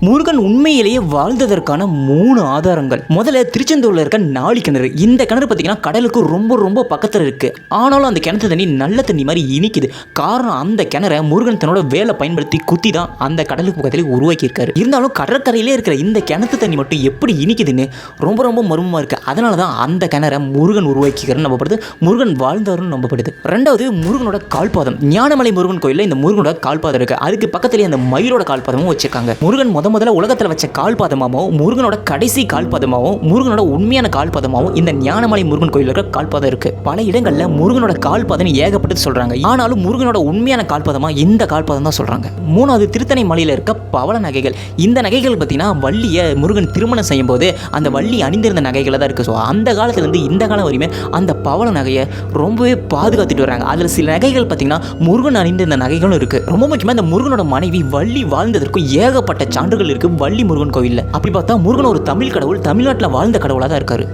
முருகன் உண்மையிலேயே வாழ்ந்ததற்கான மூணு ஆதாரங்கள். முதல்ல திருச்செந்தூர்ல இருக்க நாலு கிணறு. இந்த கிணறு பார்த்தீங்கன்னா கடலுக்கு ரொம்ப ரொம்ப பக்கத்தில் இருக்கு. ஆனாலும் அந்த கிணத்து தண்ணி நல்ல தண்ணி மாதிரி இனிக்குது. காரணம் அந்த கிணறை முருகன் தன்னோட வேலை பயன்படுத்தி குத்தி தான் அந்த கடலுக்கு பக்கத்தில் உருவாக்கியிருக்காரு. இருந்தாலும் கடற்கரையிலே இருக்கிற இந்த கிணத்து தண்ணி மட்டும் எப்படி இனிக்குதுன்னு ரொம்ப ரொம்ப மர்மமாக இருக்கு. அதனால தான் அந்த கிணறை முருகன் உருவாக்கிக்கிறன்னு நம்பப்படுது. முருகன் வாழ்ந்தவர்னு நம்பப்படுது. ரெண்டாவது முருகனோட கால்பாதம். ஞானமலை முருகன் கோயிலில் இந்த முருகனோட கால்பாதம் இருக்கு. அதுக்கு பக்கத்துலேயே அந்த மயிலோட கால்பாதமும் வச்சிருக்காங்க. முருகன் முத முத முதல்ல உலகத்தில் வச்ச கால்பாதமாகவும் முருகனோட கடைசி கால்பாதமாகவும் முருகனோட உண்மையான கால்பாதமாகவும் இந்த ஞானமலை முருகன் கோயில் இருக்க கால்பாதம் இருக்கு. பல இடங்களில் முருகனோட கால்பாதம் ஏகப்பட்டது சொல்றாங்க. ஆனாலும் முருகனோட உண்மையான கால்பாதமாக இந்த கால்பாதம் தான் சொல்றாங்க. மூணாவது திருத்தணை மலையில் இருக்க பவள நகைகள். இந்த நகைகள் பார்த்தீங்கன்னா வள்ளியை முருகன் திருமணம் செய்யும் போது அந்த வள்ளி அணிந்திருந்த நகைகளை தான் இருக்கு. ஸோ அந்த காலத்துலேருந்து இந்த காலம் வரையுமே அந்த பவள நகையை ரொம்பவே பாதுகாத்துட்டு வராங்க. அதில் சில நகைகள் பார்த்தீங்கன்னா முருகன் அணிந்திருந்த நகைகளும் இருக்கு. ரொம்ப முக்கியமாக இந்த முருகனோட மனைவி வள்ளி வாழ்ந்ததற்கும் ஏகப்பட்ட சான்றுகள் இருக்கு வள்ளி முருகன் கோயிலில். அப்படி பார்த்தா முருகன் ஒரு தமிழ் கடவுள் தமிழ்நாட்டில் வாழ்ந்த கடவுளாக தான் இருக்காரு.